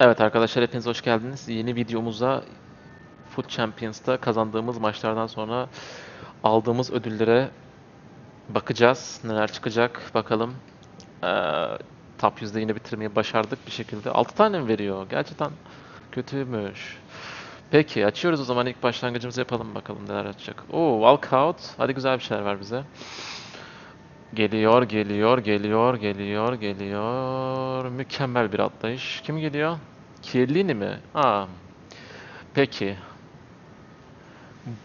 Evet arkadaşlar hepiniz hoş geldiniz. Yeni videomuza Foot Champions'ta kazandığımız maçlardan sonra aldığımız ödüllere bakacağız. Neler çıkacak bakalım. Ee, top 100'de yine bitirmeyi başardık bir şekilde. 6 tane mi veriyor? Gerçekten kötüymüş. Peki açıyoruz o zaman ilk başlangıcımızı yapalım bakalım neler açacak. Oo walkout. Hadi güzel bir şeyler ver bize. Geliyor, geliyor, geliyor, geliyor, geliyor. Mükemmel bir atlayış. Kim geliyor? Chiellini mi? Aa. Peki.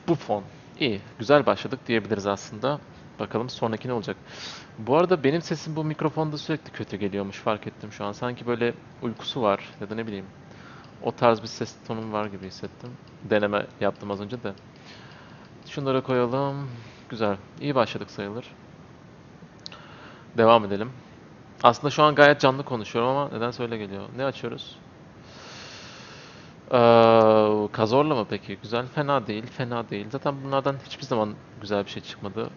Buffon. İyi. Güzel başladık diyebiliriz aslında. Bakalım sonraki ne olacak. Bu arada benim sesim bu mikrofonda sürekli kötü geliyormuş fark ettim şu an. Sanki böyle uykusu var ya da ne bileyim. O tarz bir ses tonum var gibi hissettim. Deneme yaptım az önce de. Şunları koyalım. Güzel. İyi başladık sayılır. Devam edelim. Aslında şu an gayet canlı konuşuyorum ama nedense öyle geliyor. Ne açıyoruz? Ee, Kazorla mı peki? Güzel. Fena değil. Fena değil. Zaten bunlardan hiçbir zaman güzel bir şey çıkmadı.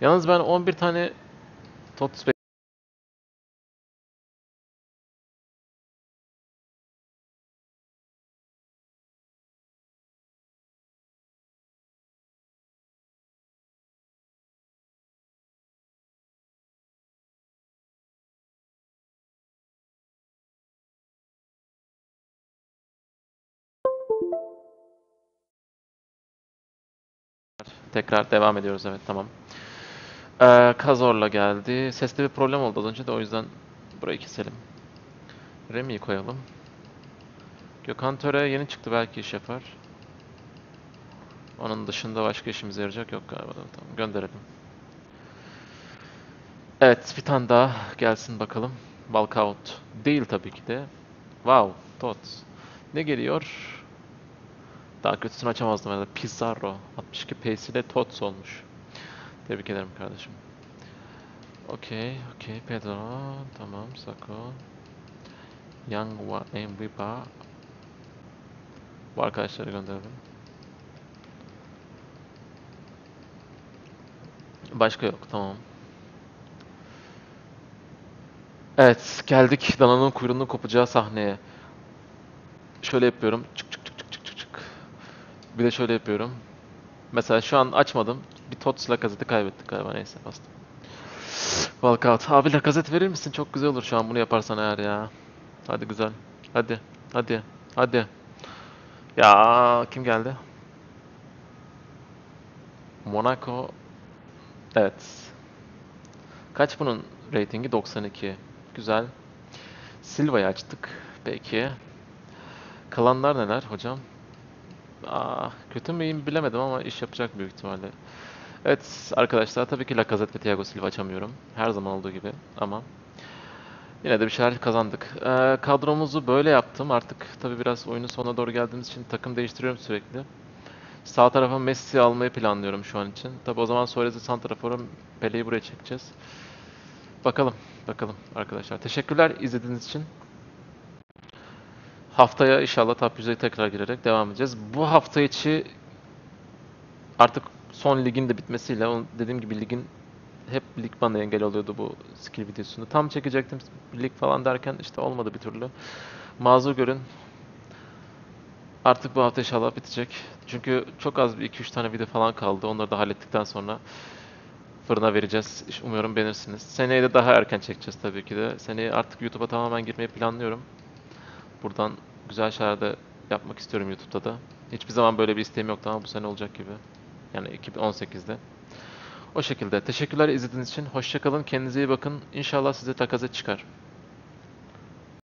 Yalnız ben 11 tane TOTS Tekrar devam ediyoruz evet tamam. Ee, Kazorla geldi. Seste bir problem oldu az önce de o yüzden burayı keselim. Remi'yi koyalım. Gökhan Töre yeni çıktı belki iş yapar. Onun dışında başka işimize yarayacak yok galiba. Tamam gönderelim. Evet bir tane daha gelsin bakalım. Walkout değil tabii ki de. Wow, Tots. Ne geliyor? Daha kötüsünü açamazdım herhalde. Pizarro. 62 pace ile Tots olmuş. Tebrik ederim kardeşim. Okey, okey. Pedro. Tamam, Sako. Yangwa Mbiba. Bu arkadaşları gönderdim. Başka yok, tamam. Evet, geldik dananın kuyruğunu kopacağı sahneye. Şöyle yapıyorum. Çık. Bir de şöyle yapıyorum. Mesela şu an açmadım. Bir Tots Lacazette'i kaybettik galiba neyse bastım. Walkout. Abi Lacazette verir misin? Çok güzel olur şu an bunu yaparsan eğer ya. Hadi güzel. Hadi. Hadi. Hadi. Ya kim geldi? Monaco. Evet. Kaç bunun ratingi? 92. Güzel. Silva'yı açtık. Peki. Kalanlar neler hocam? Aa, kötü mü iyi mi bilemedim ama iş yapacak büyük ihtimalle. Evet arkadaşlar tabii ki Lacazette ve Thiago Silva açamıyorum. Her zaman olduğu gibi ama yine de bir şeyler kazandık. Ee, kadromuzu böyle yaptım. Artık tabii biraz oyunun sonuna doğru geldiğimiz için takım değiştiriyorum sürekli. Sağ tarafa Messi almayı planlıyorum şu an için. Tabii o zaman Suarez'i santraforu Pele'yi buraya çekeceğiz. Bakalım, bakalım arkadaşlar. Teşekkürler izlediğiniz için. Haftaya inşallah top 100'e tekrar girerek devam edeceğiz. Bu hafta içi artık son ligin de bitmesiyle dediğim gibi ligin hep lig bana engel oluyordu bu skill videosunda. Tam çekecektim lig falan derken işte olmadı bir türlü. Mazur görün. Artık bu hafta inşallah bitecek. Çünkü çok az bir 2-3 tane video falan kaldı. Onları da hallettikten sonra fırına vereceğiz. Umuyorum beğenirsiniz. Seneye de daha erken çekeceğiz tabii ki de. Seneye artık YouTube'a tamamen girmeyi planlıyorum. Buradan güzel şeyler de yapmak istiyorum YouTube'da da. Hiçbir zaman böyle bir isteğim yoktu ama bu sene olacak gibi. Yani 2018'de. O şekilde. Teşekkürler izlediğiniz için. Hoşçakalın. Kendinize iyi bakın. İnşallah size takazet çıkar.